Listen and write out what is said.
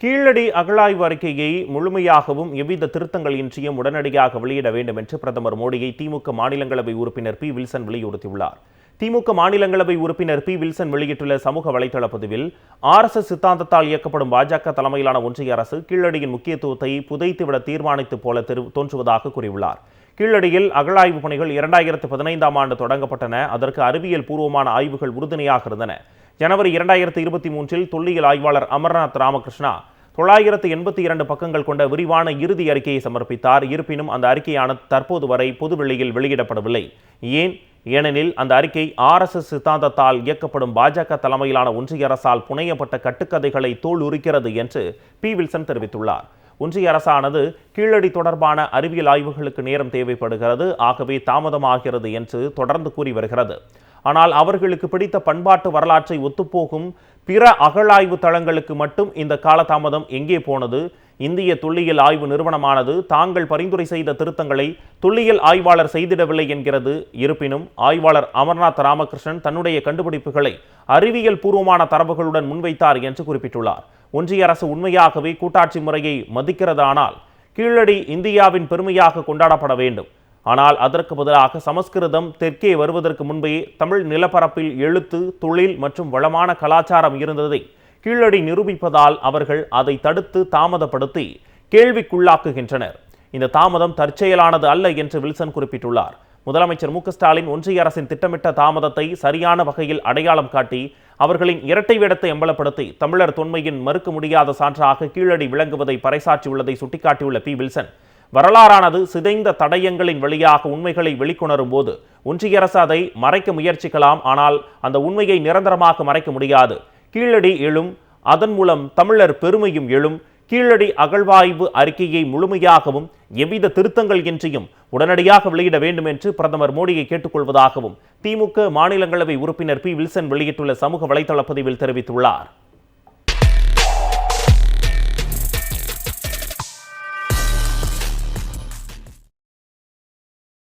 கீழடி அகழாய்வு அறிக்கையை முழுமையாகவும் எவ்வித திருத்தங்கள் இன்றியும் உடனடியாக வெளியிட வேண்டும் என்று பிரதமர் மோடியை திமுக மாநிலங்களவை உறுப்பினர் பி. வில்சன் வலியுறுத்தியுள்ளார். திமுக மாநிலங்களவை உறுப்பினர் பி. வில்சன் வெளியிட்டுள்ள சமூக வலைதள பதிவில் ஆர்எஸ்எஸ் சித்தாந்தத்தால் இயக்கப்படும் பாஜக தலைமையிலான ஒன்றிய அரசு கீழடியின் முக்கியத்துவத்தை புதைத்துவிட தீர்மானித்து போல தோன்றுவதாக கூறியுள்ளார். கீழடியில் அகழாய்வு பணிகள் இரண்டாயிரத்து பதினைந்தாம் ஆண்டு தொடங்கப்பட்டன. அதற்கு அறிவியல் பூர்வமான ஆய்வுகள் உறுதுணையாக இருந்தன. ஜனவரி இரண்டாயிரத்து இருபத்தி மூன்றில் தொல்லியல் ஆய்வாளர் அமர்நாத் ராமகிருஷ்ணா தொள்ளாயிரத்து எண்பத்தி இரண்டு பக்கங்கள் கொண்ட விரிவான இறுதி அறிக்கையை சமர்ப்பித்தார். இருப்பினும் அந்த அறிக்கையானது தற்போது வரை பொதுவெளியில் வெளியிடப்படவில்லை. ஏன்? ஏனெனில் அந்த அறிக்கை ஆர்எஸ்எஸ் சித்தாந்தத்தால் இயக்கப்படும் பாஜக தலைமையிலான ஒன்றிய அரசால் புனையப்பட்ட கட்டுக்கதைகளை தோல் உரிக்கிறது என்று பி. வில்சன் தெரிவித்துள்ளார். ஒன்றிய அரசானது கீழடி தொடர்பான அறிவியல் ஆய்வுகளுக்கு நேரம் தேவைப்படுகிறது. ஆகவே தாமதமாகிறது என்று தொடர்ந்து கூறி வருகிறது. ஆனால் அவர்களுக்கு பிடித்த பண்பாட்டு வரலாற்றை ஒத்துப்போகும் பிற அகழாய்வு தளங்களுக்கு மட்டும் இந்த காலதாமதம் எங்கே போனது? இந்திய தொல்லியல் ஆய்வு நிறுவனமானது தாங்கள் பரிந்துரை செய்த திருத்தங்களை தொல்லியல் ஆய்வாளர் செய்திடவில்லை என்கிறது. இருப்பினும் ஆய்வாளர் அமர்நாத் ராமகிருஷ்ணன் தன்னுடைய கண்டுபிடிப்புகளை அறிவியல் பூர்வமான தரவுகளுடன் முன்வைத்தார் என்று குறிப்பிட்டுள்ளார். ஒன்றிய அரசு உண்மையாகவே கூட்டாட்சி முறையை மதிக்கிறதானால் கீழடி இந்தியாவின் பெருமையாக கொண்டாடப்பட வேண்டும். ஆனால் அதற்கு பதிலாக சமஸ்கிருதம் தெற்கே வருவதற்கு முன்பே தமிழ் நிலப்பரப்பில் எழுத்து தொழில் மற்றும் வளமான கலாச்சாரம் இருந்ததை கீழடி நிரூபிப்பதால் அவர்கள் அதை தடுத்து தாமதப்படுத்தி கேள்விக்குள்ளாக்குகின்றனர். இந்த தாமதம் தற்செயலானது அல்ல என்று வில்சன் குறிப்பிட்டுள்ளார். முதலமைச்சர் மு ஸ்டாலின் ஒன்றிய அரசின் திட்டமிட்ட தாமதத்தை சரியான வகையில் அடையாளம் காட்டி அவர்களின் இரட்டை வேடத்தை அம்பலப்படுத்தி தமிழர் தொன்மையின் மறுக்க முடியாத சான்றாக கீழடி விளங்குவதை பறைசாற்றியுள்ளதை சுட்டிக்காட்டியுள்ள பி வில்சன் வரலாறானது சிதைந்த தடயங்களின் வழியாக உண்மைகளை வெளிக்கொணரும் போது ஒன்றிய அரசு அதை மறைக்க முயற்சிக்கலாம் ஆனால் அந்த உண்மையை நிரந்தரமாக மறைக்க முடியாது. கீழடி எழும் அதன் மூலம் தமிழர் பெருமையும் எழும் கீழடி அகழ்வாய்வு அறிக்கையை முழுமையாகவும் எவ்வித திருத்தங்கள் இன்றியும் உடனடியாக வெளியிட வேண்டும் என்று பிரதமர் மோடியை கேட்டுக்கொள்வதாகவும் திமுக மாநிலங்களவை உறுப்பினர் பி. வில்சன் வெளியிட்டுள்ள சமூக வலைதள பதிவில் தெரிவித்துள்ளார்.